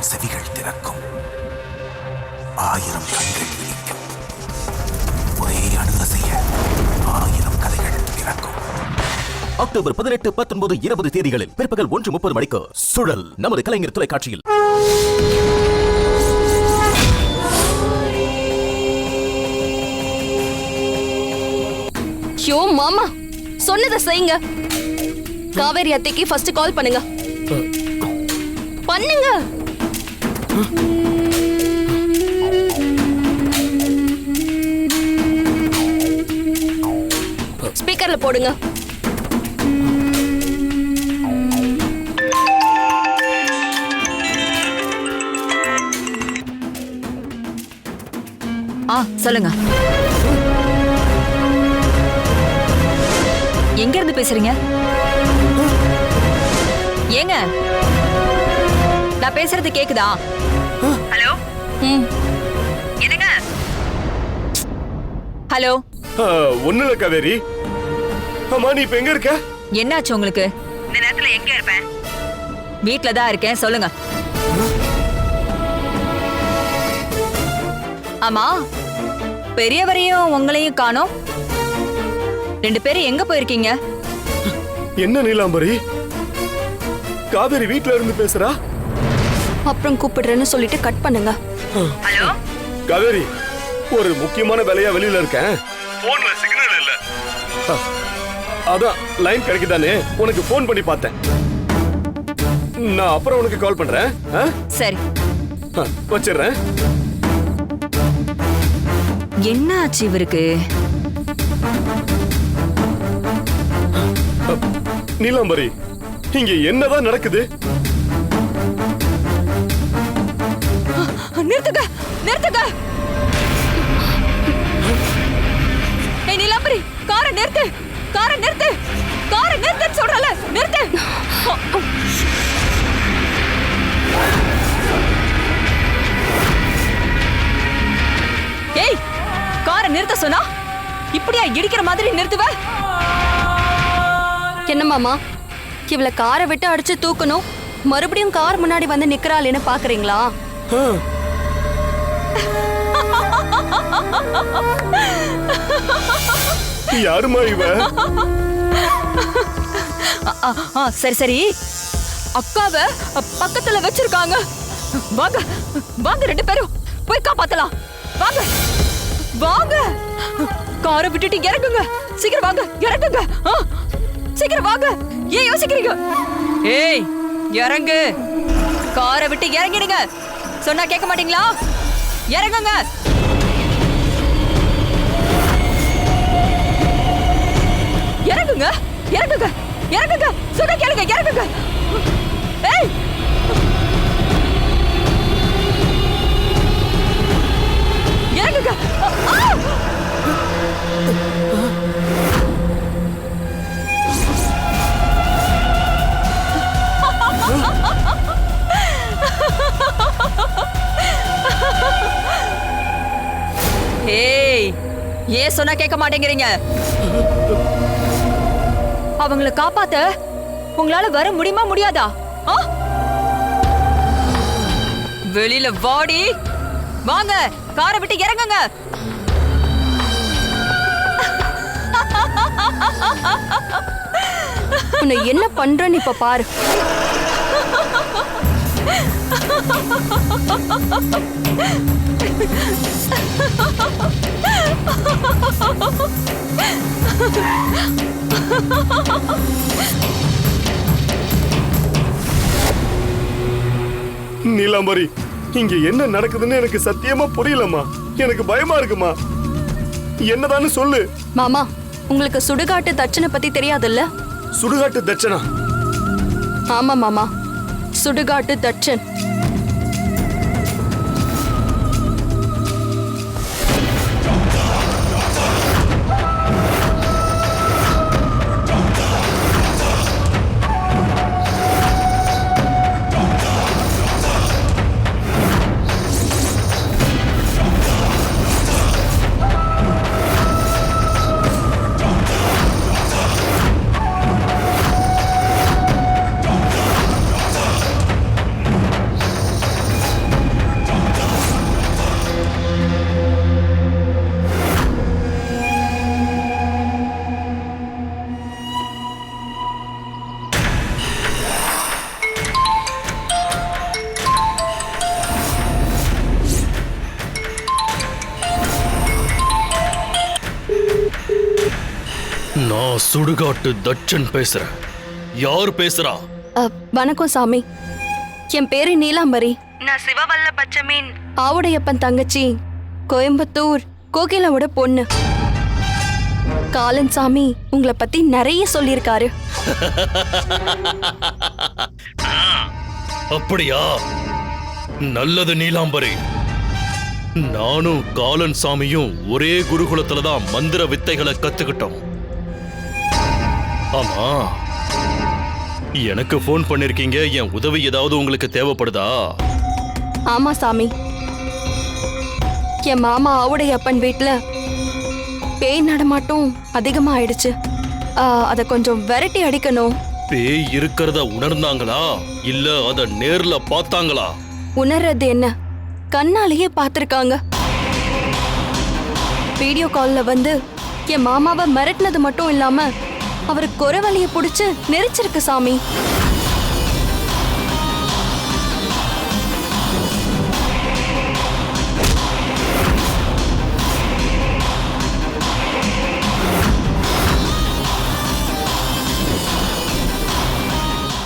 ஆயிரம் செவிகள் திறக்கும் ஆயிரம் கண்கள் விழிக்கும். ஒரே அணுகசைய ஆயிரம் கதைகள் பிறக்கும் அக்டோபர் பதினெட்டு பத்தொன்பது இருபது தேதிகளில் பிற்பகல் ஒன்று முப்பது மணிக்கு சுழல் நமது கலைஞர் தொலைக்காட்சியில். யோ மாமா சொன்னதை செய்யுங்க. காவேரி அத்தைக்கு ஃபர்ஸ்ட் கால் பண்ணுங்க. பண்ணுங்க. ஸ்பீக்கர்ல போடுங்க. ஆ சொல்லுங்க. எங்க இருந்து பேசுறீங்க? ஏங்க நான் பேசுறது கேக்குதா? ஹலோ? ம். என்னங்க? ஹலோ? ஒண்ணு இல்ல காவேரி. அம்மா நீ இப்ப எங்க இருக்க? என்னாச்சு உங்களுக்கு? இந்த நேரத்துல எங்க இருப்பேன்? வீட்ல தான் இருக்கேன் சொல்லுங்க. ஆமா பெரியவரையும் உங்களையும் காணோம். ரெண்டு பேரும் எங்க போயிருக்கீங்க? என்ன நீலாம்பரி? காவேரி வீட்ல இருந்து பேசுறா? அப்புறம் கூப்பிடுறேன்னு சொல்லிட்டு கட் பண்ணுங்க. காவேரி ஒரு முக்கியமான வேலையா வெளியில இருக்கேன். போன்ல சிக்னல் இல்ல. அதான் லைன் கிடைக்குதானே? உனக்கு ஃபோன் பண்ணி பார்த்தேன். நான் அப்புறம் உனக்கு கால் பண்றேன். ஆ? சரி. ஆ, வச்சிடுறேன். என்ன ஆச்சு இவருக்கு நீலாம்பரி இங்க என்னதான் நடக்குது? நிறுத்துங்க நிறுத்துங்க. ஏய் நிலாம்பரி காரை நிறுத்து காரை நிறுத்து காரை நிறுத்துன்னு சொல்றல நிறுத்து. ஏய் காரை நிறுத்த சொன்னா இப்படியா இடிக்கிற மாதிரி நிறுத்துவ? என்ன மாமா இவளை காரை விட்டு அடிச்சு தூக்கணும்? மறுபடியும் கார் முன்னாடி வந்து நிக்கிறாளேன்னு பாக்குறீங்களா? ஆ, யாரும்மா இவ சரி சரி. அக்காவ பக்கத்துல வச்சிருக்காங்க. வாங்க வாங்க ரெண்டு பேரும். போய் காப்பாத்தலாம். வாங்க வாங்க. காரை விட்டுட்டு இறங்குங்க. சீக்கிரம் வாங்க இறங்குங்க. சீக்கிரம் வாங்க. ஏன் யோசிக்கிறீங்க? ஏய் இறங்கு. காரை விட்டு இறங்கிடுங்க. சொன்னா கேட்க மாட்டீங்களா? இறங்குங்க. இறங்குங்க. இறங்குங்க. இறங்குங்க. சொன்ன கேளுங்க. இறங்குங்க. ஏய். இறங்குங்க. ஏய் ஏன் சொன்னா கேட்க மாட்டேங்கிறீங்க? அவங்கள காப்பாத்த உங்களால வர முடியுமா முடியாதா? ஆ? வெளியில வாடி. வாங்க காரை விட்டு இறங்குங்க. உன்னை என்ன பண்றேன்னு இப்ப பாரு. நீலாம்பரி இங்க என்ன நடக்குதுன்னு எனக்கு சத்தியமா புரியலம்மா. எனக்கு பயமா இருக்குமா? என்னதான்னு சொல்லு. மாமா உங்களுக்கு சுடுகாட்டு தட்சனை பத்தி தெரியாதுல்ல? சுடுகாட்டு தட்சணா? ஆமா மாமா. சுடுகாட்டு தட்சன் சுடுகாட்டு தட்சன் பேசுறேன் யார் பேசுறா? அ, வணக்கம் சாமி. என் பேரு நீலாம்பரி. நான் சிவவல்ல பச்சமீன். ஆவுடையப்பன் தங்கச்சி. கோயம்புத்தூர். கோகிலாவோட பொண்ணு. காலன் சாமி உங்களை பத்தி நிறைய சொல்லியிருக்காரு. அப்படியா? நல்லது நீலாம்பரி. நானும் காலன் சாமியும் ஒரே குருகுலத்துல தான் மந்திர வித்தைகளை கத்துக்கிட்டோம். ஆமா. எனக்கு ஃபோன் பண்ணிருக்கீங்க. என் உதவி ஏதாவது உங்களுக்கு தேவைப்படுதா? ஆமா சாமி. என் மாமா ஆவுடையப்பன் வீட்ல பேய் நடமாட்டம் அதிகமா ஆயிடுச்சு அத கொஞ்சம் விரட்டி அடிக்கணும். பேய் இருக்கிறத உணர்ந்தாங்களா? இல்ல அத நேர்ல பார்த்தாங்களா? உணர்றது என்ன? கண்ணாலேயே பார்த்துருக்காங்க. வீடியோ கால்ல வந்து என் மாமாவை மிரட்டினது மட்டும் இல்லாம அவர் குறவழிய புடிச்சு நெரிச்சிருக்கு சாமி.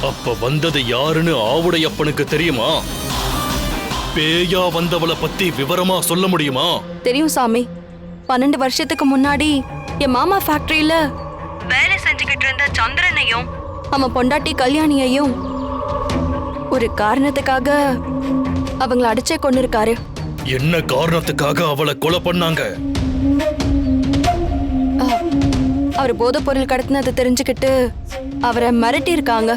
அப்ப வந்தது யாருன்னு ஆவுடையப்பனுக்கு தெரியுமா? பேயா வந்தவளை பத்தி விவரமா சொல்ல முடியுமா? தெரியும் சாமி. பன்னெண்டு வருஷத்துக்கு முன்னாடி என் மாமா ஃபேக்டரியில வேலை செஞ்சுக்கிட்டு இருந்த சந்திரனையும் அவன் பொண்டாட்டி கல்யாணியையும் ஒரு காரணத்துக்காக அவங்கள அடிச்சே கொண்டு இருக்காரு என்ன காரணத்துக்காக அவளை கொலை பண்ணாங்க? அவர் போதைப் பொருள் கடத்தினதை தெரிஞ்சுக்கிட்டு அவரை மிரட்டி இருக்காங்க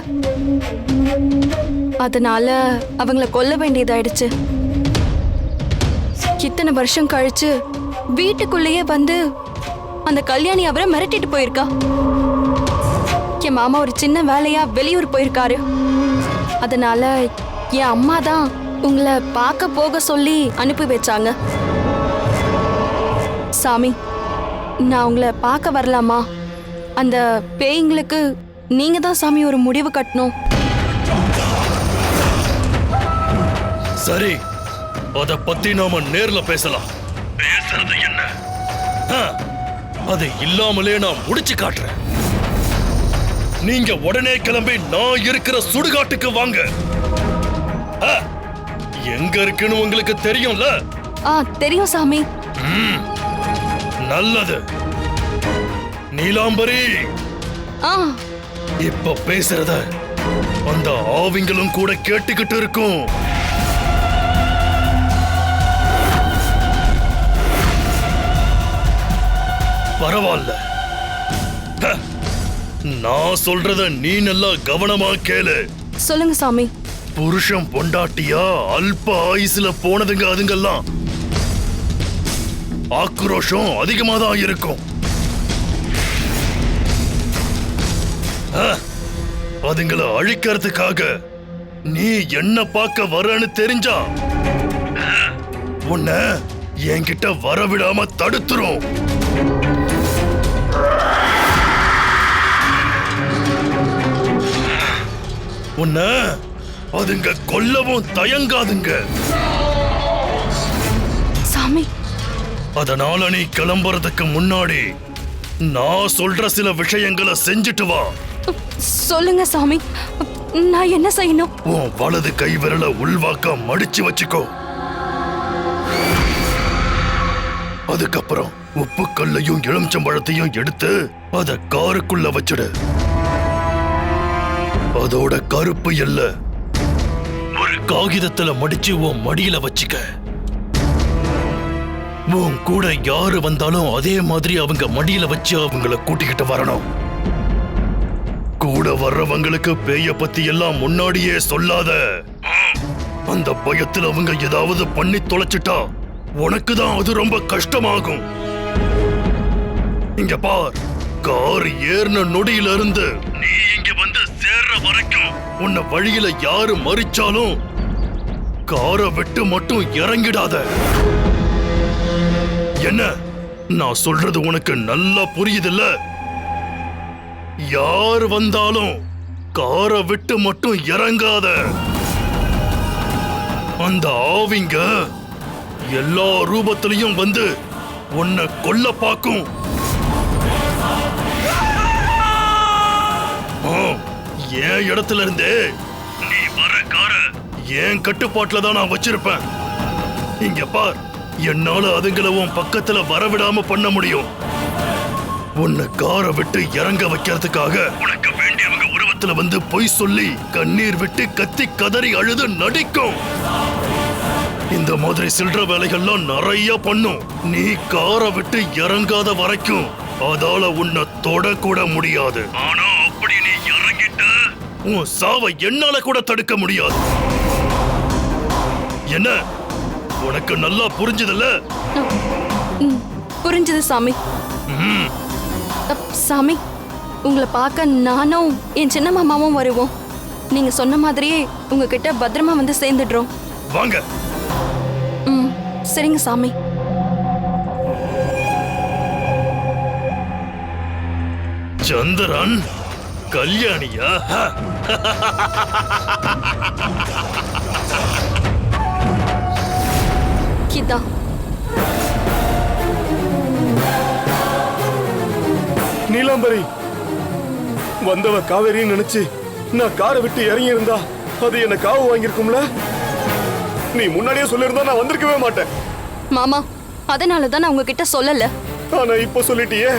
அதனால அவங்கள கொல்ல வேண்டியதாயிடுச்சு. இத்தனை வருஷம் கழிச்சு வீட்டுக்குள்ளேயே வந்து அந்த கல்யாணி அவரை மிரட்டிட்டு போயிருக்கா. என் மாமா ஒரு சின்ன வேலையா வெளியூர் போயிருக்காரு. அதனால என் அம்மா தான் உங்களை பார்க்க போக சொல்லி அனுப்பி வச்சாங்க. சாமி நான் உங்களை பார்க்க வரலாமா? அந்த பேய்ங்களுக்கு நீங்க தான் சாமி ஒரு முடிவு கட்டணும். சரி அத பத்தி நாம நேர்ல பேசலாம். பேசுறது என்ன? ஆ, அது இல்லாமலே நான் முடிச்சு காட்டுறேன். நீங்க உடனே கிளம்பி நான் இருக்கிற சுடுகாட்டுக்கு வாங்க. எங்க இருக்குன்னு உங்களுக்கு தெரியும்ல? ஆ தெரியும் சாமி. நல்லது. நீலாம்பரி ஆ. இப்ப பேசுறத அந்த ஆவிங்களும் கூட கேட்டுக்கிட்டு இருக்கும். பரவாயில்ல. நான் சொல்றத நீ நல்லா கவனமா கேளு. சொல்லுங்க சாமி. புருஷன் பொண்டாட்டியா அல்ப ஆயுசுல போனதுங்க அதுங்கெல்லாம். ஆக்ரோஷம் அதிகமா தான் இருக்கும் அதுங்கள அழிக்கிறதுக்காக நீ என்ன பார்க்க வரன்னு தெரிஞ்சா உன்னை என்கிட்ட வரவிடாம தடுத்துரும். உன்னை அதுங்க கொல்லவும் தயங்காதுங்க. சாமி. அதனால நீ கிளம்புறதுக்கு முன்னாடி நான் சொல்ற சில விஷயங்களை செஞ்சுட்டு வா. சொல்லுங்க சாமி. நான் என்ன செய்யணும்? உன் வலது கை விரல உள்வாக்க மடிச்சு வச்சுக்கோ. அதுக்கப்புறம் உப்பு கல்லையும் எலுமிச்சம்பழத்தையும் எடுத்து அத காருக்குள்ள வச்சிடு. அதோட கருப்பு எல்ல. ஒரு காகிதத்துல மடிச்சு உன் மடியில வச்சுக்க. உன் கூட யாரு வந்தாலும் அதே மாதிரி அவங்க மடியில வச்சு அவங்கள கூட்டிக்கிட்டு வரணும். கூட வர்றவங்களுக்கு பேய பத்தி எல்லாம் முன்னாடியே சொல்லாத. அந்த பயத்துல அவங்க ஏதாவது பண்ணி தொலைச்சிட்டா உனக்கு தான் அது ரொம்ப கஷ்டமாகும். இங்க பார் கார் ஏறின நொடியில இருந்து நீ இங்க வந்து வரைக்கும் உன்னை வழியில யாரு மறிச்சாலும் காரை விட்டு மட்டும் இறங்கிடாத. என்ன? நான் சொல்றது உனக்கு நல்லா புரியுதுல்ல? யார் வந்தாலும் காரை விட்டு மட்டும் இறங்காத. அந்த ஆவிங்க எல்லா ரூபத்திலையும் வந்து உன்னை கொல்ல பார்க்கும். என் இடத்துல இருந்தே? நீ வர கார என் கட்டுப்பாட்டுல தான் நான் வச்சிருப்பேன்? இங்க பார் என்னால அதுங்கள உன் பக்கத்துல வரவிடாம பண்ண முடியும். உன்னை காரை விட்டு இறங்க வைக்கிறதுக்காக உனக்கு வேண்டியவங்க உருவத்துல வந்து பொய் சொல்லி கண்ணீர் விட்டு கத்தி கதறி அழுது நடிக்கும். இந்த மாதிரி சில்லற வேலைகள்லாம் நிறைய பண்ணும். நீ காரை விட்டு இறங்காத வரைக்கும் அதால உன்னை தொடக்கூட முடியாது. ஆனா அப்படி நீ உன் சாவை என்னால கூட தடுக்க முடியாது. என்ன? உனக்கு நல்லா புரிஞ்சதுல்ல? புரிஞ்சுது சாமி. சாமி உங்களை பார்க்க நானும் என் சின்ன மாமாவும் வருவோம். நீங்க சொன்ன மாதிரியே உங்ககிட்ட பத்திரமா வந்து சேர்ந்துடுறோம். வாங்க. ம் சரிங்க சாமி. சந்திரன் கல்யாணியா? இதான் நீலாம்பரி வந்தவ காவேரின்னு நினைச்சு நான் காரை விட்டு இறங்கி இருந்தா அது என்ன காவு வாங்கியிருக்கும்ல? நீ முன்னாடியே சொல்லியிருந்தா நான் வந்திருக்கவே மாட்டேன். மாமா அதனால தான் நான் உங்ககிட்ட சொல்லல. ஆனா இப்ப சொல்லிட்டியே.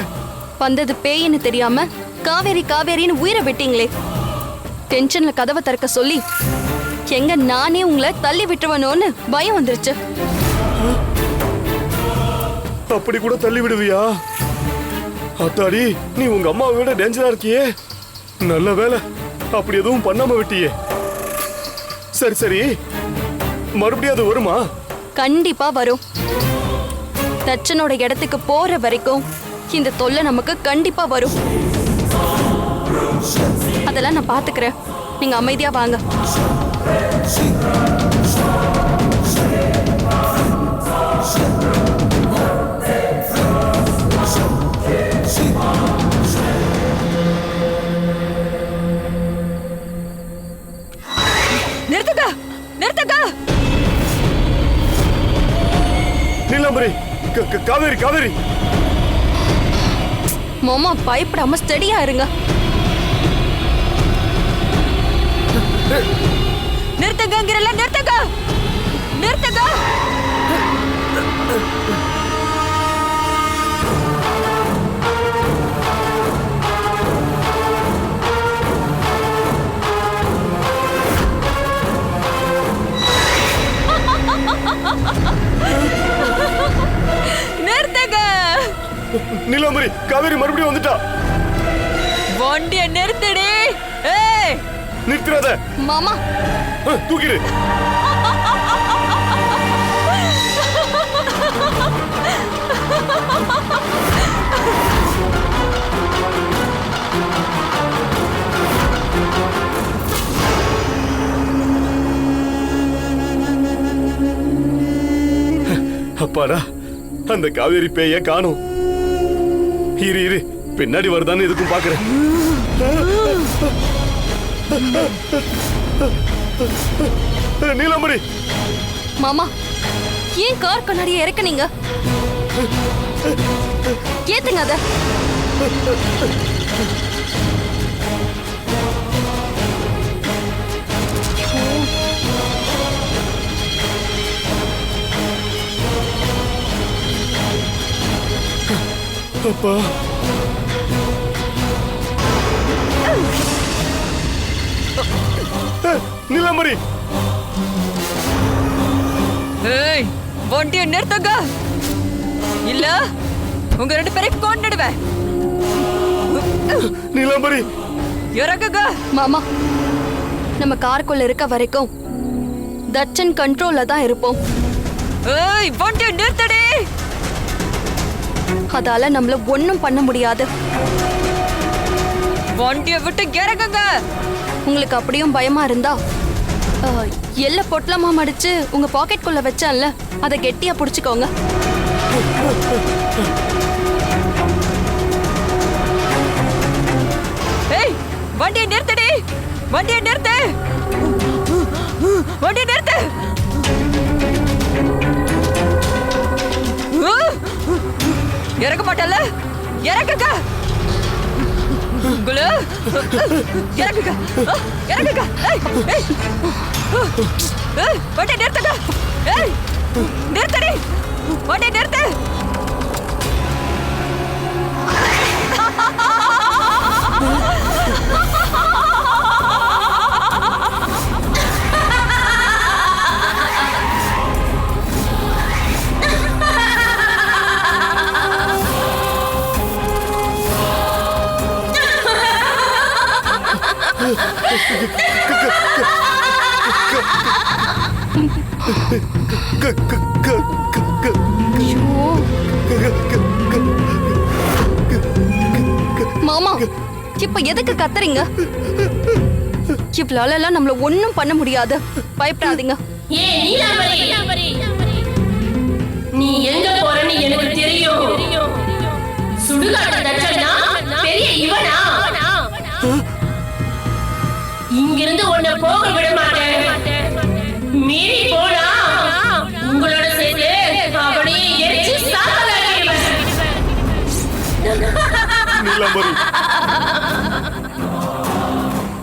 வந்தது பேயின்னு தெரியாம காவேரி காவேரின்னு உயிரை விட்டீங்களே. டென்ஷன்ல கதவை திறக்க சொல்லி எங்க நானே உங்களை தள்ளி விட்டுருவனோன்னு பயம் வந்துருச்சு. அப்படி கூட தள்ளி விடுவியா? அத்தாடி நீ உங்க அம்மாவை விட டேஞ்சரா இருக்கியே. நல்ல வேலை அப்படி எதுவும் பண்ணாம விட்டியே. சரி சரி. மறுபடியும் அது வருமா? கண்டிப்பா வரும். தச்சனோட இடத்துக்கு போற வரைக்கும் இந்த தொல்லை நமக்கு கண்டிப்பா வரும். அதெல்லாம் நான் பாத்துக்கிறேன் நீங்க அமைதியா வாங்க. நிறுத்துங்க! நிறுத்துங்க! நீலாம்பரி காவேரி காவேரி. மாமா பயப்படாம ஸ்டெடியா இருங்க. நீலாம்பரி காவேரி மறுபடியும் வந்துட்டா. வண்டிய நிறுத்துடி. ஏய். நிறுத்திடாத. மாமா. தூக்கிடு. அப்பாடா அந்த காவேரி பேய காணும். இரு இரு. பின்னாடி வருதான்னு எதுக்கும் பாக்குறேன் நீலாம்பரி. மாமா ஏன் கார் கண்ணாடியை இறக்குனீங்க? ஏத்துங்க அத. அஹ், நீலாம்பரி. ஏய் வண்டிய நிறுத்துங்க. இல்ல உங்க ரெண்டு பேரையும் கொண்டுடுவேன் நீலாம்பரி. இறங்குங்க. மாமா நம்ம காருக்குள்ள இருக்க வரைக்கும் தட்சன் கண்ட்ரோல்ல தான் இருப்போம். ஏய் வண்டிய நிறுத்தடி. அதால நம்மள ஒண்ணும் பண்ண முடியாது. வண்டிய விட்டு இறங்குங்க. உங்களுக்கு அப்படியும் பயமா இருந்தா எல்ல பொட்டலமா மடிச்சு உங்க பாக்கெட்குள்ள வச்சேன்ல அதை கெட்டியா புடிச்சுக்கோங்க. ஏய் வண்டிய நிறுத்தடி. வண்டிய நிறுத்து. இறக்க மாட்டல இறங்குங்க உங்கள இறங்குங்க ஆ, இறங்குங்க ஏய் ஏய்! ஏய் வண்டி நிறுத்துங்க! ஏய் நிறுத்தடி! வண்டி நிறுத்து! மாமா இப்ப எதுக்கு கத்துறீங்க? இவ்வளால எல்லாம் நம்மள ஒண்ணும் பண்ண முடியாது. பயப்படாதீங்க. நீ எங்க போறன்னு எனக்கு தெரியும். சுடுகாட்டு தச்சனா இங்கிருந்து உன்னை போக விட மாட்டேன். மீறி போனா உங்களோட சேர்த்து அவனையே எரிச்சு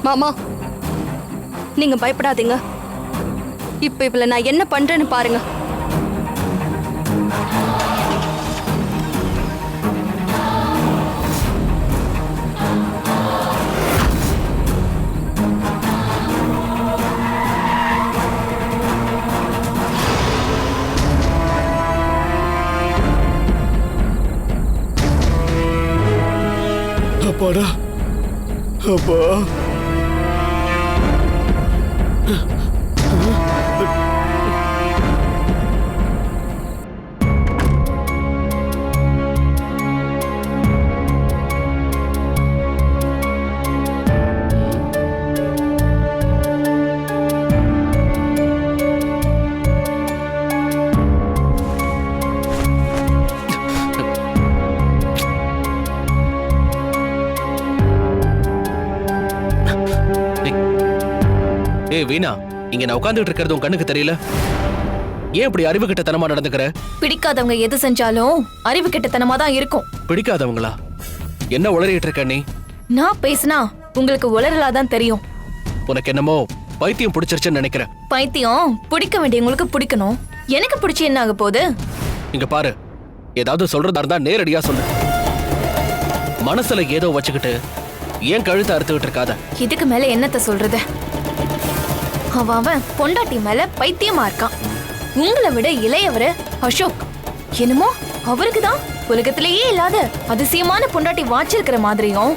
மாமா நீங்க பயப்படாதீங்க. இப்ப இவள நான் என்ன பண்றேன்னு பாருங்க. அப்பாடா. அப்பா. வீணா இங்க நான் உட்கார்ந்துட்டு இருக்கிறது உன் கண்ணுக்கு தெரியல. ஏன் இப்படி அறிவு கிட்டத்தனமா நடந்துக்கிற? பிடிக்காதவங்க எது செஞ்சாலும் அறிவு கெட்டத்தனமா தான் இருக்கும். பிடிக்காதவங்களா? என்ன உளறிட்டு இருக்க நீ? நான் பேசினா உங்களுக்கு உளறலா தான் தெரியும். உனக்கு என்னமோ பைத்தியம் பிடிச்சிருச்சுன்னு நினைக்கிறேன். பைத்தியம் பிடிக்க வேண்டியவங்களுக்கு பிடிக்கணும். எனக்கு பிடிச்சி என்ன ஆக போகுது? இங்க பாரு ஏதாவது சொல்றதா இருந்தா நேரடியா சொல்லு. மனசுல ஏதோ வச்சுக்கிட்டு ஏன் கழுத்தை அறுத்துக்கிட்டு இருக்காத? இதுக்கு மேல என்னத்த சொல்றது? அவன் அவன் பொண்டாட்டி மேல பைத்தியமா இருக்கான். உங்களை விட இளையவரு அசோக். என்னமோ அவருக்கு தான் உலகத்திலேயே இல்லாத அதிசயமான பொண்டாட்டி வாச்சிருக்கிற மாதிரியும்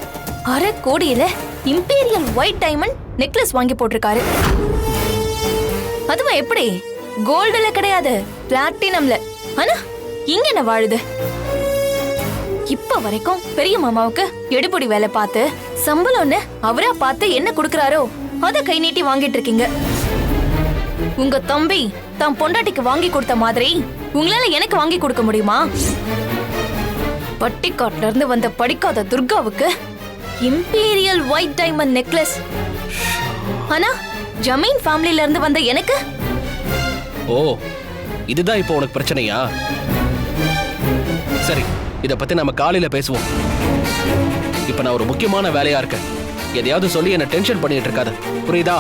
அரை கோடியில இம்பீரியல் ஒயிட் டைமண்ட் நெக்லஸ் வாங்கி போட்டிருக்காரு. அதுவும் எப்படி? கோல்டுல கிடையாது பிளாட்டினம்ல ஆனா இங்க என்ன வாழுது? இப்ப வரைக்கும் பெரிய மாமாவுக்கு எடுபடி வேலை பார்த்து சம்பளம்னு அவரா பார்த்து என்ன கொடுக்கறாரோ அதை கை நீட்டி வாங்கிட்டு இருக்கீங்க உங்க தம்பி தான் பொண்டாட்டிக்கு வாங்கி கொடுத்த மாதிரி உங்களால எனக்கு வாங்கி கொடுக்க முடியுமா? பட்டிக்காட்டுல இருந்து வந்த படிக்காத துர்காவுக்கு இம்பீரியல் ஒயிட் டைமண்ட் நெக்லஸ் ஆனா ஜமீன் ஃபேமிலில இருந்து வந்த எனக்கு? ஓ இதுதான் இப்போ உனக்கு பிரச்சனையா? சரி இத பத்தி நாம காலையில பேசுவோம். இப்ப நான் ஒரு முக்கியமான வேலையா இருக்கேன். எதையாவது சொல்லி என்ன டென்ஷன் பண்ணிட்டு இருக்காத புரியுதா?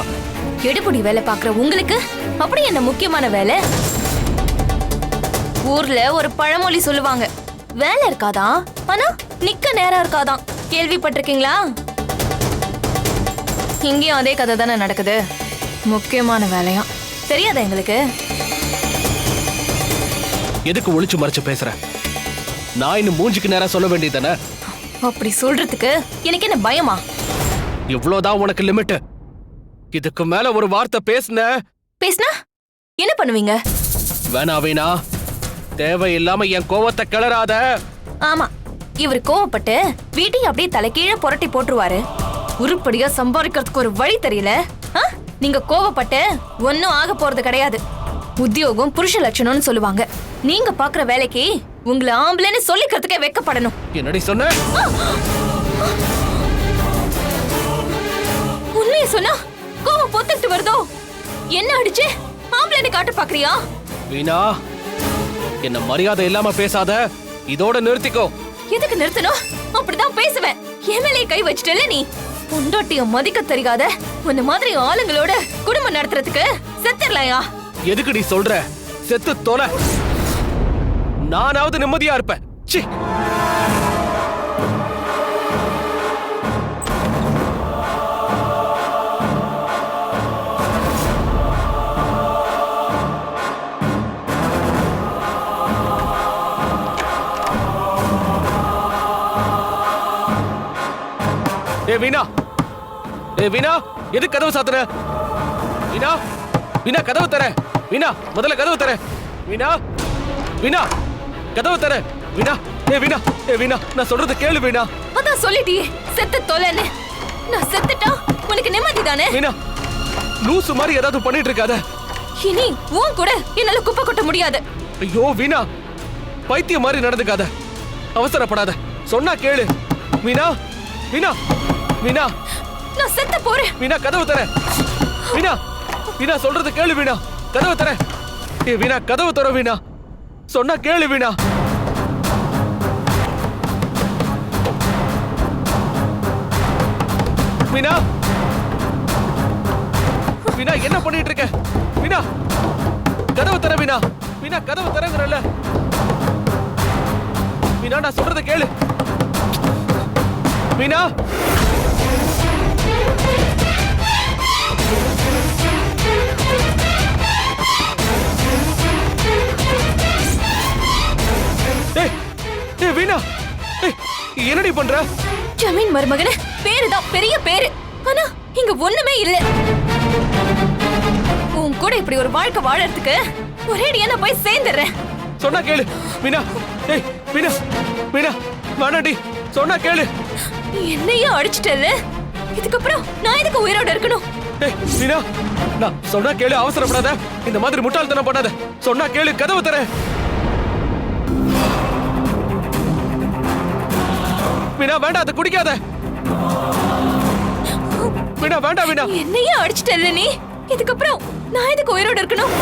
எடுபடி வேலை பாக்குற உங்களுக்கு? அப்படி என்ன முக்கியமான வேலை? ஊர்ல ஒரு பழமொழி சொல்லுவாங்க. வேலை இருக்காதான் ஆனா நிக்க நேரம் இருக்காதான் கேள்விப்பட்டிருக்கீங்களா? இங்கேயும் அதே கதை தானே நடக்குது. முக்கியமான வேலையா? தெரியாதா எங்களுக்கு? எதுக்கு ஒளிச்சு மறைச்சு பேசுற? நான் இன்னும் மூஞ்சிக்கு நேரா சொல்ல வேண்டியதானே அப்படி சொல்றதுக்கு எனக்கு என்ன பயமா? இவ்வளவுதான் உனக்கு லிமிட் இதுக்கு மேல ஒரு வார்த்தை பேசுன. பேசினா? என்ன பண்ணுவீங்க? வேணா வீணா. தேவையில்லாம என் கோவத்தை கிளறாத. ஆமா. இவர் கோவப்பட்டு வீட்டையும் அப்படியே தலைகீழ புரட்டி போட்டுருவாரு. உருப்படியா சம்பாதிக்கிறதுக்கு ஒரு வழி தெரியல? நீங்க கோவப்பட்டு ஒன்னும் ஆக போறது கிடையாது. உத்தியோகம் புருஷ லட்சணம்னு சொல்லுவாங்க. நீங்க பாக்குற வேலைக்கு உங்களை ஆம்பளைன்னு சொல்லிக்கிறதுக்கே வெக்கப்படணும். என்னடி சொன்ன? என்ன அடிச்சு? ஆம்பளைன்னு காட்ட பாக்குறியா? வீணா என்ன மரியாதை இல்லாம பேசாத. இதோட நிறுத்திக்கோ. எதுக்கு நிறுத்தணும்? அப்படிதான் பேசுவேன். என் மேலே கை வச்சிட்டல நீ? பொண்டாட்டிய மதிக்க தெரியாத உன்ன மாதிரி ஆளுங்களோட குடும்பம் நடத்துறதுக்கு செத்துடலாயா? எதுக்கு நீ சொல்ற? செத்து தொலை. நானாவது நிம்மதியா இருப்பேன். ஏ வீணா. ஏ வீணா எது கதவு சாத்துற? வீணா வீணா கதவு தர. வீணா முதல்ல கதவு தர. வீணா வீணா கதவு தர. வீணா ஏ வீணா ஏ வீணா நான் சொல்றது கேளு வீணா. அதான் சொல்லிட்டியே செத்து தொலைன்னு. நான் செத்துட்டா உனக்கு நிம்மதி தானே? வீணா லூசு மாதிரி ஏதாவது பண்ணிட்டு இருக்காத இனி உன் கூட என்னால குப்பை கொட்ட முடியாது. ஐயோ வீணா பைத்தியம் மாதிரி நடந்துக்காத. அவசரப்படாத. சொன்னா கேளு. வீணா வீணா. வீணா நான் செத்து போறேன். வீணா கதவு தர வீணா வீணா சொல்றது கேளு வீணா கதவு தர ஏ வீணா கதவு தர வீணா சொன்னா கேளு வீணா வீணா வீணா என்ன பண்ணிட்டு இருக்க? வீணா கதவு தர வீணா வீணா கதவு தரங்கறல்ல வீணா நான் சொல்றத கேளு. ஏய் வீணா. என்னடி பண்ற? ஜமீன் மருமகனே பேரு தான் பெரிய பேரு. ஆனா இங்க ஒண்ணுமே இல்ல. உன் கூட இப்படி ஒரு வாழ்க்கை வாழறதுக்கு ஒரேடியா நான் போய் சேர்ந்துடுறேன் சொன்னா கேளு வீணா. ஏய் வீணா வீணா. வேணாடி சொன்னா கேளு. என்னையும் அடிச்சிட்டல இதுக்கப்புறம் நான் எதுக்கு உயிரோட இருக்கணும்? டேய் நான் சொன்னா கேளு அவசரப்படாத. இந்த மாதிரி முட்டாள்தனம் பண்ணாத. சொன்னா கேளு கதவை தர மீனா வேண்டாம் அதை குடிக்காத. மீனா வேண்டாம் மீனா. என்னையே இல்ல நீ? இதுக்கப்புறம் நான் எதுக்கு உயிரோட இருக்கணும்?